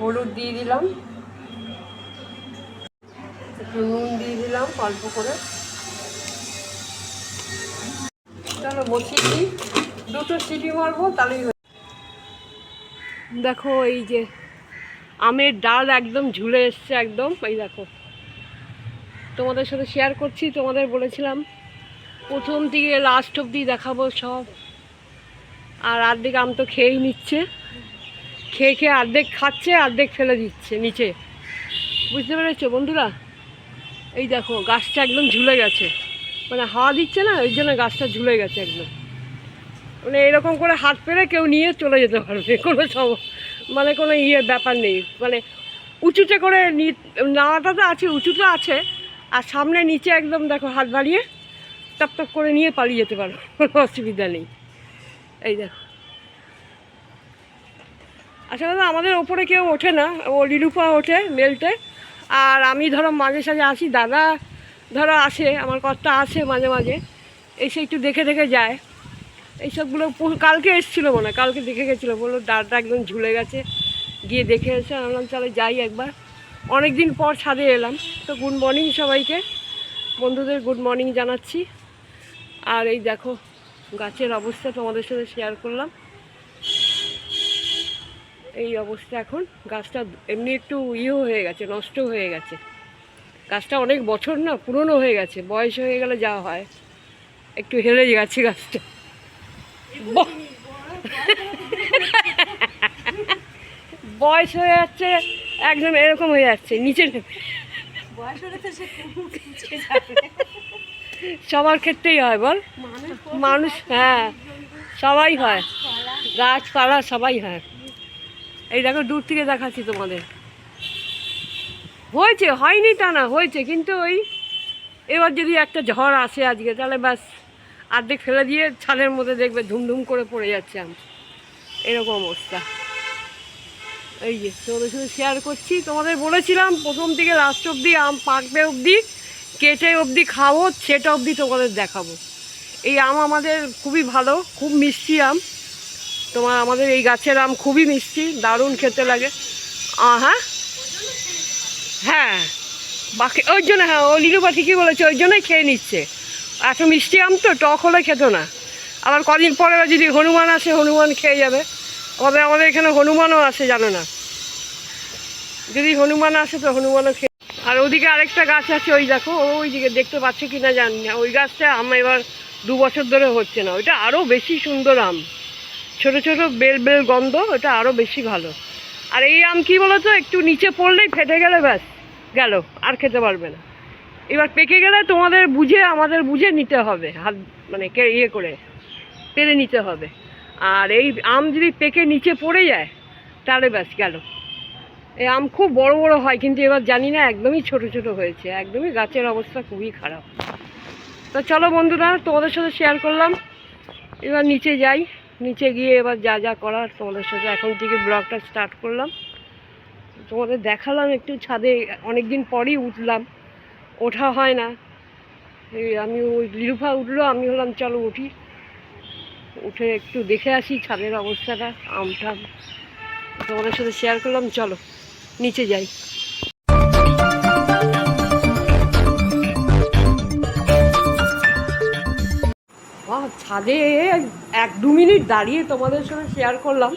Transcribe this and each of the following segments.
হলুদ দিয়ে দিলাম। একটু নুন দিয়ে দিলাম অল্প করে। চলো বসিয়ে দিই। দুটো সিটি মারবো, তাহলেই দেখো এই যে আমের ডাল একদম ঝুলে এসছে একদম। এই দেখো, তোমাদের সাথে শেয়ার করছি, তোমাদের বলেছিলাম প্রথম থেকে লাস্ট অবধি দেখাবো সব। আর অর্ধেক আম তো খেয়েই নিচ্ছে। খেয়ে খেয়ে অর্ধেক খাচ্ছে, অর্ধেক ফেলে দিচ্ছে নিচে। বুঝতে পেরেছ বন্ধুরা? এই দেখো, গাছটা একদম ঝুলে গেছে। মানে হাওয়া দিচ্ছে না, ওই জন্য গাছটা ঝুলে গেছে একদম। মানে এরকম করে হাত পেরে কেউ নিয়ে চলে যেতে পারবে, কোনো সম মানে কোনো ইয়ে ব্যাপার নেই। মানে উঁচুতে করে নি- নেওয়াটা তো আছে উঁচুটা আছে, আর সামনে নিচে একদম দেখো হাত বাড়িয়ে টপ টপ করে নিয়ে পালিয়ে যেতে পারো, কোনো অসুবিধা নেই। এই দেখো। আসলে আমাদের ওপরে কেউ ওঠে না, ও লিলুপা ওঠে মেলতে। আর আমি ধরো মাঝে সাঝে আসি, দাদা ধরো আসে, আমার কর্তা আসে মাঝে মাঝে, এসে একটু দেখে দেখে যায়। এইসবগুলো কালকে এসেছিল মনে কালকে দেখে গেছিল, বলল ডালটা একদম ঝুলে গেছে, গিয়ে দেখে এসে আনলাম চলে যাই একবার। অনেক দিন পর ছাদে এলাম, তো গুড মর্নিং সবাইকে, বন্ধুদের গুড মর্নিং জানাচ্ছি। আর এই দেখো, গাছের অবস্থা তোমাদের সাথে শেয়ার করলাম। এই অবস্থা এখন। গাছটা এমনি একটু ইয়ে হয়ে গেছে নষ্ট হয়ে গেছে। গাছটা অনেক বছর না পুরনো হয়ে গেছে। বয়স হয়ে গেলে যা হয়। একটু হেলে গেছে গাছটা। বয়স হয়ে যাচ্ছে একদম এরকম হয়ে যাচ্ছে নিচে। সবার ক্ষেত্রেই হয় বল। মানুষ হ্যাঁ। সবাই হয়। গাছপালা সবাই হয়। এই দেখো, দূর থেকে দেখাচ্ছি তোমাদের। হয়েছে, হয়নি তা না, হয়েছে, কিন্তু ওই এবার যদি একটা ঝড় আসে আজকে, তাহলে ব্যাস অর্ধেক ফেলে দিয়ে ছাদের মধ্যে দেখবে ধুমধুম করে পড়ে যাচ্ছে আম। এরকম অবস্থা। এই যে, তোমাদের সাথে শেয়ার করছি। তোমাদের বলেছিলাম, প্রথম থেকে লাস্ট অবধি আম পাকবে অবধি, কেটে অবধি খাব, সেটা অবধি তোমাদের দেখাবো। এই আম আমাদের খুবই ভালো, খুব মিষ্টি আম। তোমার আমাদের এই গাছের আম খুবই মিষ্টি, দারুণ খেতে লাগে। হ্যাঁ? হ্যাঁ। বাকি ওই জন্য হ্যাঁ ও লিলুপা ঠিকই বলেছে, ওই জন্যই খেয়ে নিচ্ছে। এত মিষ্টি আম তো, টক হলে খেত না। আবার কদিন পরে যদি হনুমান আসে, হনুমান খেয়ে যাবে। আমাদের আমাদের এখানে হনুমানও আসে, জানো না। যদি হনুমান আসে, তো হনুমানও খেয়ে আর ওদিকে আরেকটা গাছ আছে, ওই দেখো, ওই দিকে দেখতে পাচ্ছ কি না জানি না। ওই গাছটা আম এবার দু বছর ধরে হচ্ছে না। ওইটা আরও বেশি সুন্দর আম। ছোট ছোট বেল বেল গন্ধ, ওটা আরও বেশি ভালো। আর এই আম কি বলো তো একটু নিচে পড়লেই ফেটে গেলে ব্যাস, গেল, আর খেতে পারবে না। এবার পেকে গেলে তোমাদের বুঝে, আমাদের বুঝে নিতে হবে, হাত মানে ইয়ে করে, পেরে নিতে হবে। আর এই আম যদি পেকে নিচে পড়ে যায়, তাহলে ব্যাস, গেল। এই আম খুব বড় বড় হয়, কিন্তু এবার জানি না, একদমই ছোট ছোট হয়েছে, একদমই গাছের অবস্থা খুবই খারাপ। তো চলো বন্ধুরা, তোমাদের সাথে শেয়ার করলাম। এবার নিচে যাই। নিচে গিয়ে এবার যা যা করার তোমাদের সাথে এখন থেকে ব্লগটা স্টার্ট করলাম। তোমাদের দেখালাম একটু ছাদে অনেক দিন পরই উঠলাম। ওঠা হয় না। আমি ওই লিরুফা উঠল, আমি হলাম চলো উঠি। উঠে একটু দেখে আসি ছাদের অবস্থাটা আমটা তোমাদের সাথে শেয়ার করলাম, চলো, নিচে যাই। ছাদে এক দু মিনিট দাঁড়িয়ে তোমাদের সঙ্গে শেয়ার করলাম।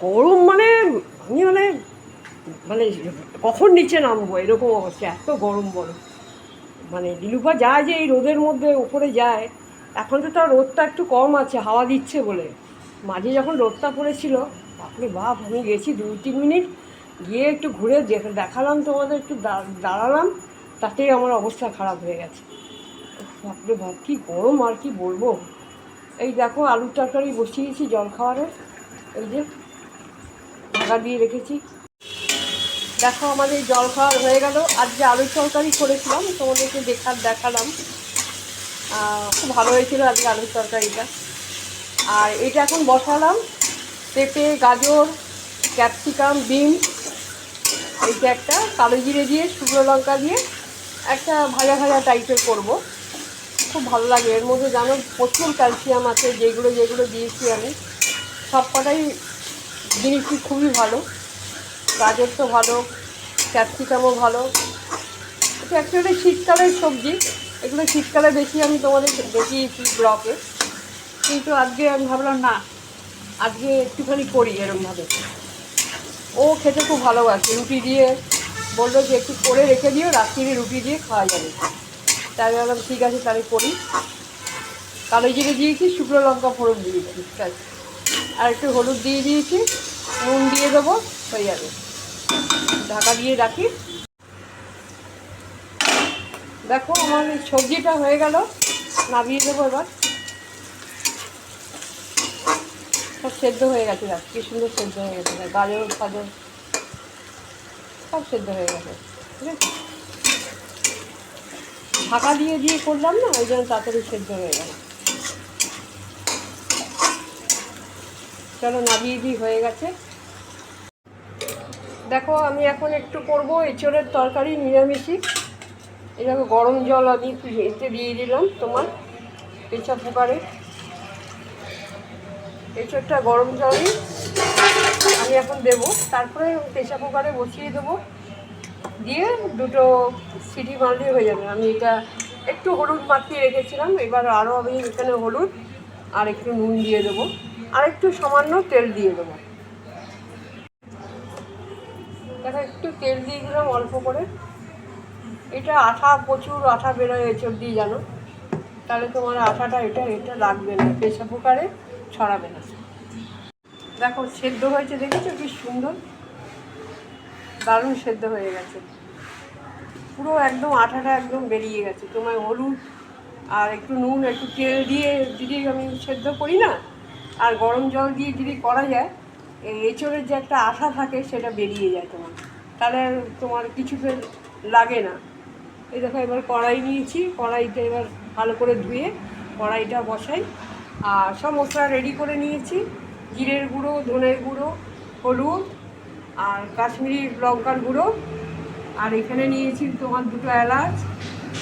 গরম মানে আমি মানে মানে কখন নিচে নামবো? এরকম অবস্থা, এত গরম বলো। মানে দিলুপা যায় যে এই রোদের মধ্যে উপরে যায়, এখন তো তার রোদটা একটু কম আছে, হাওয়া দিচ্ছে বলে। মাঝে যখন রোদটা পড়েছিল, বাপরে বাপ, আমি গেছি দুই তিন মিনিট, গিয়ে একটু ঘুরে দেখালাম তোমাদের, একটু দা- দাঁড়ালাম, তাতেই আমার অবস্থা খারাপ হয়ে গেছে। বাপরে বাপ, কী গরম আর কি বলব? এই দেখো আলুর তরকারি বসিয়েছি জল খাওয়ারের এই যে ঢাকা দিয়ে রেখেছি। দেখো আমাদের জল খাওয়ার হয়ে গেল। আর যে আলুর তরকারি করেছিলাম, তোমাদেরকে দেখার দেখালাম। খুব ভালো হয়েছিল আজকে আলুর তরকারিটা। আর এটা এখন বসালাম। পেঁপে, গাজর, ক্যাপসিকাম, বিন এইটা একটা কালো জিরে দিয়ে, শুকনো লঙ্কা দিয়ে একটা ভাজা ভাজা টাইপের করব। খুব ভালো লাগে। এর মধ্যে জানো প্রচুর ক্যালসিয়াম আছে, যেগুলো যেগুলো দিয়েছি আমি। সব কটাই জিনিসটি খুবই ভালো। গাজর তো ভালো, ক্যাপসিকামও ভালো। এটা অ্যাকচুয়ালি শীতকালের সবজি। এগুলো শীতকালে বেশি আমি তোমাদের দেখিয়েছি ব্লকে কিন্তু আজকে আমি ভাবলাম, না, আজকে একটুখানি করি এরমভাবে। ও খেতে খুব ভালোবাসে। রুটি দিয়ে বলল যে, একটু করে রেখে দিও, রাত্রিরে রুটি দিয়ে খাওয়া যাবে। তাই ভাবলাম ঠিক আছে, তাহলে করি। কালো জিরে দিয়েছি, শুকনো লঙ্কা ফোড়ন দিয়েছি, ঠিক আছে? আর একটু হলুদ দিয়ে দিয়েছি, নুন দিয়ে দেবো, হয়ে যাবে। ঢাকা দিয়ে রাখি। দেখো, আমার সবজিটা হয়ে গেল, নামিয়ে দেবো এবার। সব সেদ্ধ হয়ে গেছে, দেখ, কি সুন্দর সেদ্ধ হয়ে গেছে গাজর, ফাজর, সব সেদ্ধ হয়ে গেছে, ঠিক আছে? ঢাকা দিয়ে দিয়ে করলাম না, ওই জন্য তাড়াতাড়ি সেদ্ধ হয়ে গেল। চলো নামিয়ে দিই হয়ে গেছে। দেখো, আমি এখন একটু করব এঁচড়ের তরকারি, নিরামিষই। এরকম গরম জল আমি এতে দিয়ে দিলাম তোমার প্রেসার কুকারে। এঁচড়টা গরম জলই আমি এখন দেবো। তারপরে প্রেসার কুকারে বসিয়ে দেবো। দিয়ে দুটো সিটি মারলে হয়ে যাবে। আমি এটা একটু হলুদ মাখিয়ে রেখেছিলাম, এবার আরও আমি এখানে হলুদ আর একটু নুন দিয়ে দেবো। আর একটু সামান্য তেল দিয়ে দেবো। দেখো, একটু তেল দিয়ে দিলাম অল্প করে। এটা আঠা, প্রচুর আঠা বেরোয় এঁচড় দিয়ে জানো? তাহলে তোমার আঠাটা এটা এটা লাগবে না প্রেসার কুকারে ছড়াবে না। দেখো, সেদ্ধ হয়েছে, দেখেছ কি সুন্দর? দারুণ সেদ্ধ হয়ে গেছে। পুরো একদম আঠাটা একদম বেরিয়ে গেছে। তোমার হলুদ আর একটু নুন, একটু তেল দিয়ে যদি আমি সেদ্ধ করি না, আর গরম জল দিয়ে যদি করা যায়, এই এঁচড়ের যে একটা আঠা থাকে সেটা বেরিয়ে যায় তোমার। তাহলে তোমার কিছুতে লাগে না। এই দেখো, এবার কড়াই নিয়েছি। কড়াইটা এবার ভালো করে ধুয়ে কড়াইটা বসাই। আর সব মশলা রেডি করে নিয়েছি। জিরের গুঁড়ো, ধনের গুঁড়ো, হলুদ আর কাশ্মীরি লঙ্কার গুঁড়ো। আর এখানে নিয়েছি তোমার দুটো এলাচ,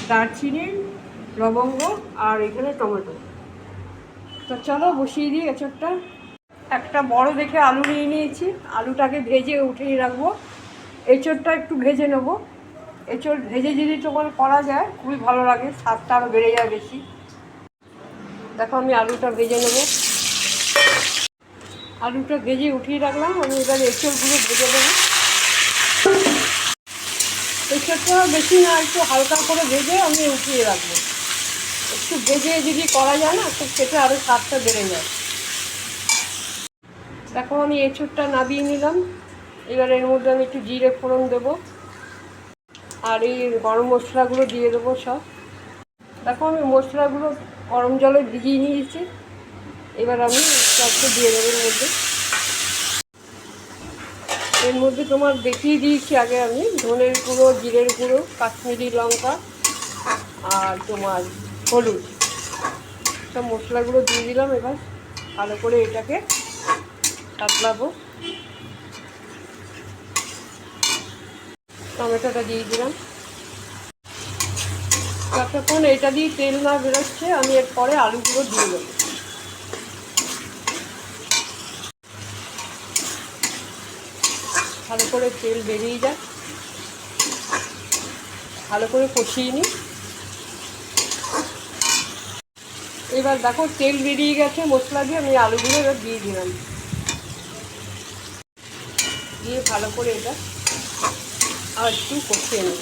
দারচিনি, লবঙ্গ আর এখানে টমেটো। তো চলো বসিয়ে দিই এঁচড়টা। একটা বড় দেখে আলু নিয়ে নিয়েছি। আলুটাকে ভেজে উঠিয়ে রাখব। এঁচড়টা একটু ভেজে নেব। এঁচড় ভেজে যদি তোমার করা যায়, খুবই ভালো লাগে, স্বাদটা আরও বেড়ে যায় বেশি। দেখো আমি আলুটা ভেজে নেব। আলুটা ভেজে উঠিয়ে রাখলাম, আমি এবার এঁচড়গুলো ভেজে দেবো এঁচড়টা বেশি না, একটু হালকা করে ভেজে আমি উঠিয়ে রাখব। একটু ভেজে যদি করা যায় না, তো খেতে আরও স্বাদটা বেড়ে যায়। দেখো, আমি এঁচড়টা নাবিয়ে নিলাম। এবার এর মধ্যে আমি একটু জিরে ফোড়ন দেবো আর এই গরম মশলাগুলো দিয়ে দেবো সব। দেখো, আমি মশলাগুলো গরম জলে ভিজিয়ে নিয়েছি। এবার আমি সবটা দিয়ে দেবো এর মধ্যে। এর মধ্যে তোমার দেখিয়ে দিয়েছি আগে আমি, ধনের গুঁড়ো, জিরের গুঁড়ো, কাশ্মীরি লঙ্কা আর তোমার হলুদ। সব মশলাগুলো দিয়ে দিলাম এবার, ভালো করে এটাকে সাতলাবো। টমেটোটা দিয়ে দিলাম। যতক্ষণ এটা দিয়ে তেল না বেরোচ্ছে, আমি এরপরে আলুগুলো দিয়ে দেবো। ভালো করে তেল বেরিয়ে যাক। ভালো করে কষিয়ে নিই। এবার দেখো তেল বেরিয়ে গেছে, মশলা দিয়ে আমি আলুগুলো এবার দিয়ে দিলাম। দিয়ে ভালো করে এটা আর একটু কষিয়ে নেব।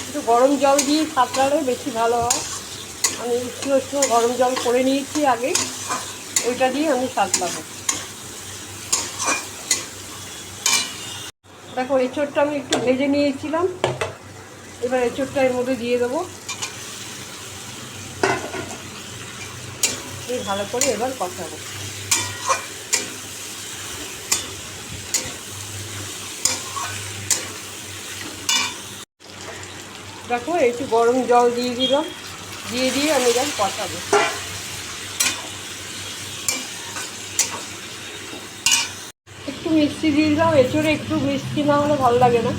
একটু গরম জল দিয়ে সাঁতরালে বেশি ভালো হয়। আমি উষ্ণ উষ্ণ গরম জল করে নিয়েছি আগে। ওইটা দিয়ে আমি সাঁতলাবো দেখো, এঁচড়টা আমি একটু ভেজে নিয়েছিলাম। এবার এঁচড়টা এর মধ্যে দিয়ে দেবো। দিয়ে ভালো করে এবার কষাবো। দেখো, একটু গরম জল দিয়ে দিলাম। দিয়ে দিয়ে আমি এবার কষাবো। মিষ্টি দিয়ে দিলাম। এঁচড়ে একটু মিষ্টি না হলে ভালো লাগে না।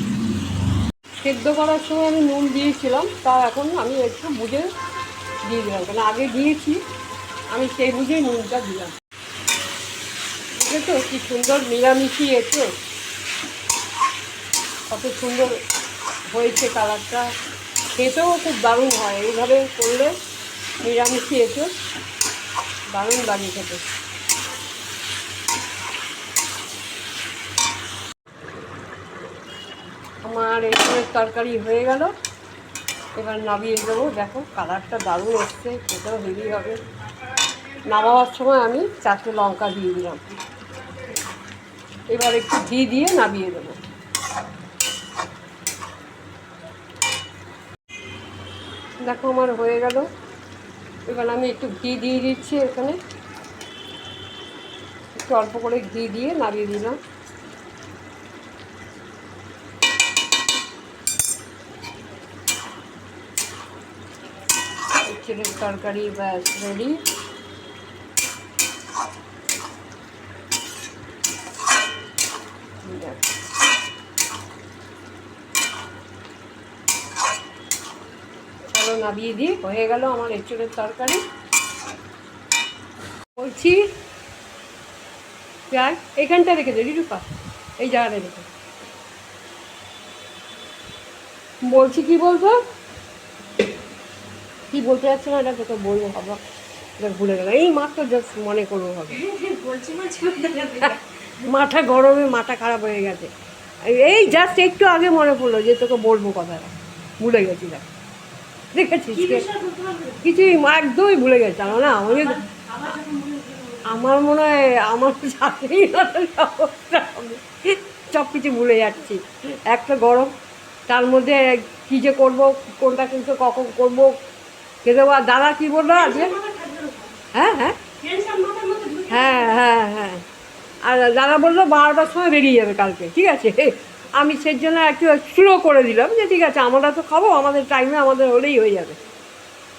সেদ্ধ করার সময় আমি নুন দিয়েছিলাম, তা এখন আমি একটু বুঝে দিয়ে দিলাম। কেন আগে দিয়েছি, আমি সেই বুঝেই নুনটা দিলাম। তো কি সুন্দর নিরামিষি এঁচো। কত সুন্দর হয়েছে কালারটা। খেতেও খুব দারুণ হয়। এইভাবে করলে নিরামিষি এঁচো। দারুণ লাগে খেতে। আমার এখানের তরকারি হয়ে গেল। এবার নামিয়ে দেবো দেখো, কালারটা দারুণ এসছে, খেতেও হেভি হবে। নামাবার সময় আমি চারটে লঙ্কা দিয়ে দিলাম। এবার একটু ঘি দিয়ে নামিয়ে দেবো দেখো, আমার হয়ে গেল। এবার আমি একটু ঘি দিয়ে দিচ্ছি এখানে। একটু অল্প করে ঘি দিয়ে নামিয়ে দিলাম। চিকেন তরকারি ব্যাস রেডি চলো নামিয়ে দিই, হয়ে গেল আমার এঁচুড়ের তরকারি। বলছি যাই এখানটা রেখে দে, রিরুপা। এই জায়গাটা রেখে বলছি কি বলতো? কি বলতে যাচ্ছে না এটা তোকে বলব বাবা এটা ভুলে গেলাম। এই মাত্র জাস্ট মনে করব হবে মাথা গরমে মাথা খারাপ হয়ে গেছে। এই জাস্ট একটু আগে মনে পড়ল যে তোকে বলব কথাটা। ভুলে গেছিলাম দেখেছিস কিছুই একদমই ভুলে গেছিলাম না? আমি আমার মনে হয় আমার হবে। সব কিছু ভুলে যাচ্ছি। একটা গরম তার মধ্যে কী যে করব কোনটা কিন্তু কখন করব খেতে বা দাদা কী বলল আজকে? হ্যাঁ হ্যাঁ। হ্যাঁ হ্যাঁ হ্যাঁ। আর দাদা বলল বারোটার সময় বেরিয়ে যাবে কালকে, ঠিক আছে? আমি সেই জন্য একটু স্লো করে দিলাম যে ঠিক আছে আমরা তো খাব, আমাদের টাইমে আমাদের হলেই হয়ে যাবে।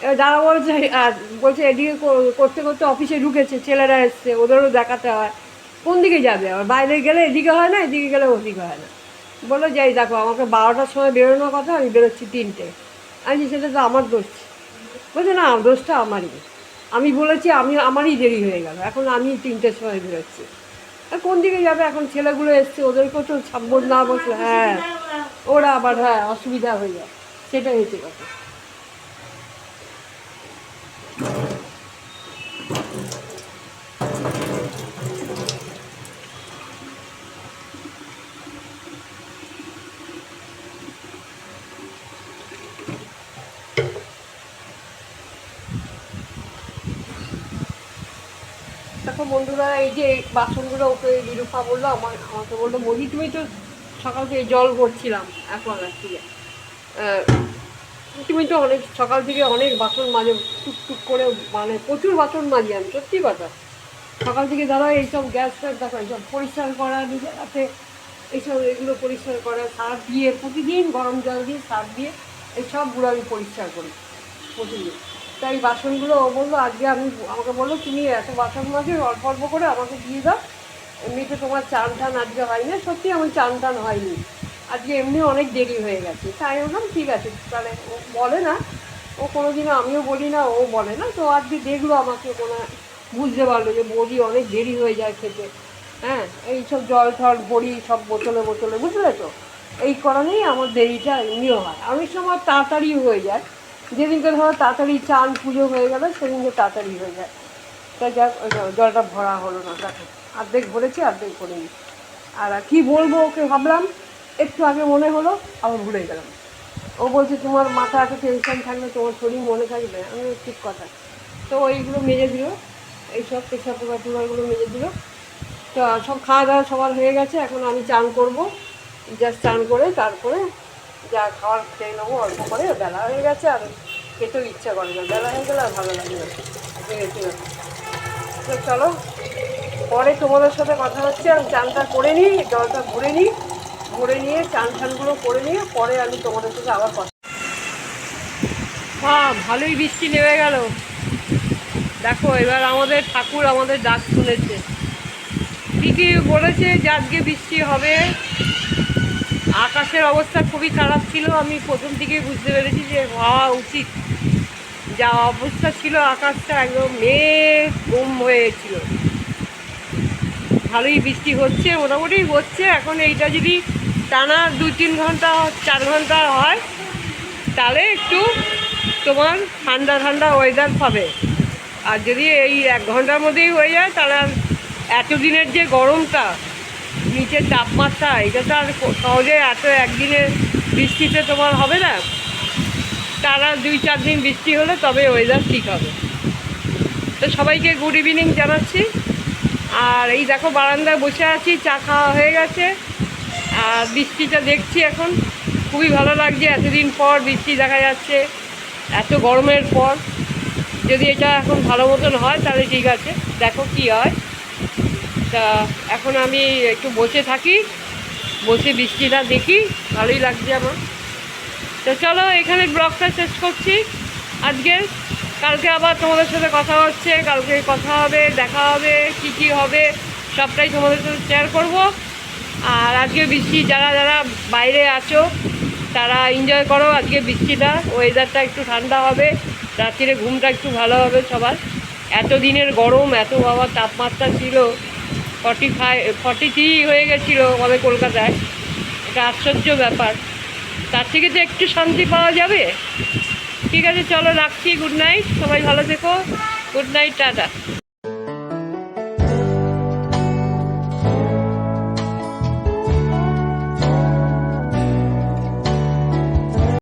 এবার দাদা বলছে, আর বলছে এদিকে কর- করতে করতে অফিসে ঢুকেছে, ছেলেরা এসছে, ওদেরও দেখাতে হয়। কোন দিকে যাবে? আবার বাইরে গেলে এদিকে হয় না, এদিকে গেলে ওদিকে হয় না। বলল, যাই দেখো, আমাকে বারোটার সময় বেরোনোর কথা, আমি বেরোচ্ছি তিনটে। আমি সেটা তো আমার দোষ। বলছে, না, দোষটা আমারই। আমি বলেছি, আমি, আমারই দেরি হয়ে গেল। এখন আমি তিনটের সময় বেরোচ্ছি। আর কোন দিকে যাবে? এখন ছেলেগুলো এসছে ওদেরকেও তো সাব্বর না বসে হ্যাঁ ওরা আবার হ্যাঁ অসুবিধা হয়ে যায় সেটাই হচ্ছে কথা। দেখো বন্ধুরা এই যে বাসনগুলো ওকে বিরূপা বলল, আমার, আমাকে বলল বলি তুমি তো সকাল থেকে জল ভরছিলাম এখন থেকে তুমি তো অনেক, সকাল থেকে অনেক বাসন মাজে, টুকটুক করে মানে প্রচুর বাসন মাজি আমি, সত্যি কথা। সকাল থেকে দাদা এইসব গ্যাস ফ্যাস, দেখো, এইসব পরিষ্কার করা, নিজের হাতে এইসব, এগুলো পরিষ্কার করা, সার দিয়ে প্রতিদিন গরম জল দিয়ে, সার দিয়ে এইসবগুলো আমি পরিষ্কার করি প্রতিদিন। তাই বাসনগুলো ও বলল, আজকে আমি আমাকে বলল, তুমি এত বাসন মাঝে অল্প অল্প করে আমাকে দিয়ে দাও। এমনিতে তোমার চান টান আজকে হয়নি সত্যি আমি চান টান হয়নি। আজকে এমনি অনেক দেরি হয়ে গেছে। তাই বললাম, ঠিক আছে। তাহলে ও বলে না। ও কোনোদিনও আমিও বলি না, ও বলে না। তো আজকে দেখল আমাকে কোনো বুঝতে পারল যে বৌদি অনেক দেরি হয়ে যায় খেতে। হ্যাঁ এই সব জল টল বড়ি সব বোতলে বোতলে, বুঝলে তো? এই কারণেই আমার দেরিটা এমনিও হয়। অনেক সময় তাড়াতাড়ি হয়ে যায়। যেদিনকে ধরো তাড়াতাড়ি চান, পুজো হয়ে গেলে, সেদিনকে তাড়াতাড়ি হয়ে যায়। তাই যাক জলটা ভরা হলো না দেখো অর্ধেক ভরেছি, অর্ধেক ভরিনি আর কি বলব ওকে ভাবলাম, একটু আগে মনে হলো, আবার ভুলে গেলাম। ও বলছে, তোমার মাথা এত টেনশন থাকলে তোমার শরীর মনে থাকবে? আমি ঠিক কথা। তো ওইগুলো মেজে দিল, এইসব পেশা পোকা টুকাগুলো মেজে দিল। তো সব খাওয়া দাওয়া সবার হয়ে গেছে, এখন আমি চান করব। জাস্ট চান করে তারপরে যা খাওয়ার খেয়ে নেব, অল্প করে, বেলা হয়ে গেছে আর খেতেও ইচ্ছা করে না। বেলা হয়ে গেলে আর ভালো লাগে না। আজকে গেছি না। তো চলো, পরে তোমাদের সাথে কথা হচ্ছে। আমি চানটা করে নিই, জলটা ভরে নিই, ভরে নিয়ে চান টানগুলো করে নিয়ে পরে আমি তোমাদের সাথে আবার কথা হ্যাঁ ভালোই বৃষ্টি নেমে গেল। দেখো, এবার আমাদের ঠাকুর আমাদের ডাক শুনেছে। ঠিকই বলেছে যে আজকে বৃষ্টি হবে। আকাশের অবস্থা খুবই খারাপ ছিল, আমি প্রথম থেকেই বুঝতে পেরেছি যে হওয়া উচিত। যা অবস্থা ছিল আকাশটা একদম মেঘ গুম হয়েছিল ভালোই বৃষ্টি হচ্ছে, মোটামুটি হচ্ছে। এখন এইটা যদি টানা দুই তিন ঘণ্টা, চার ঘণ্টা হয়, তাহলে একটু তোমার ঠান্ডা ঠান্ডা ওয়েদার পাবে। আর যদি এই এক ঘণ্টার মধ্যেই হয়ে যায়, তাহলে আর এতদিনের যে গরমটা নিচের তাপমাত্রা, এটা তো আর সহজে এত একদিনে বৃষ্টিতে তোমার হবে না। তারা দুই, চার দিন বৃষ্টি হলে তবে ওয়েদার ঠিক হবে। তো সবাইকে গুড ইভিনিং জানাচ্ছি। আর এই দেখো বারান্দায় বসে আছি, চা খাওয়া হয়ে গেছে। আর বৃষ্টিটা দেখছি এখন। খুবই ভালো লাগছে, এতদিন পর বৃষ্টি দেখা যাচ্ছে, এত গরমের পর। যদি এটা এখন ভালো মতন হয়, তাহলে ঠিক আছে। দেখো কি হয়। তা এখন আমি একটু বসে থাকি, বসে বৃষ্টিটা দেখি, ভালোই লাগছে আমার। তো চলো এখানে ব্লগটা শেষ করছি। আজকে, কালকে আবার তোমাদের সাথে কথা হচ্ছে, কালকে কথা হবে, দেখা হবে, কি কি হবে, সবটাই তোমাদের সাথে শেয়ার করব। আর আজকে বৃষ্টি, যারা যারা বাইরে আছো, তারা এনজয় করো আজকে বৃষ্টিটা ওয়েদারটা একটু ঠান্ডা হবে, রাত্রিরে ঘুমটা একটু ভালো হবে সবার। এত দিনের গরম, এত বাবার তাপমাত্রা ছিল ফর্টি ফাইভ ফর্টি থ্রি হয়ে গেছিল আমাদের কলকাতায়। এটা আশ্চর্য ব্যাপার। তার থেকে তো একটু শান্তি পাওয়া যাবে? ঠিক আছে, চলো রাখছি গুড নাইট সবাই ভালো থেকো। Good night tata.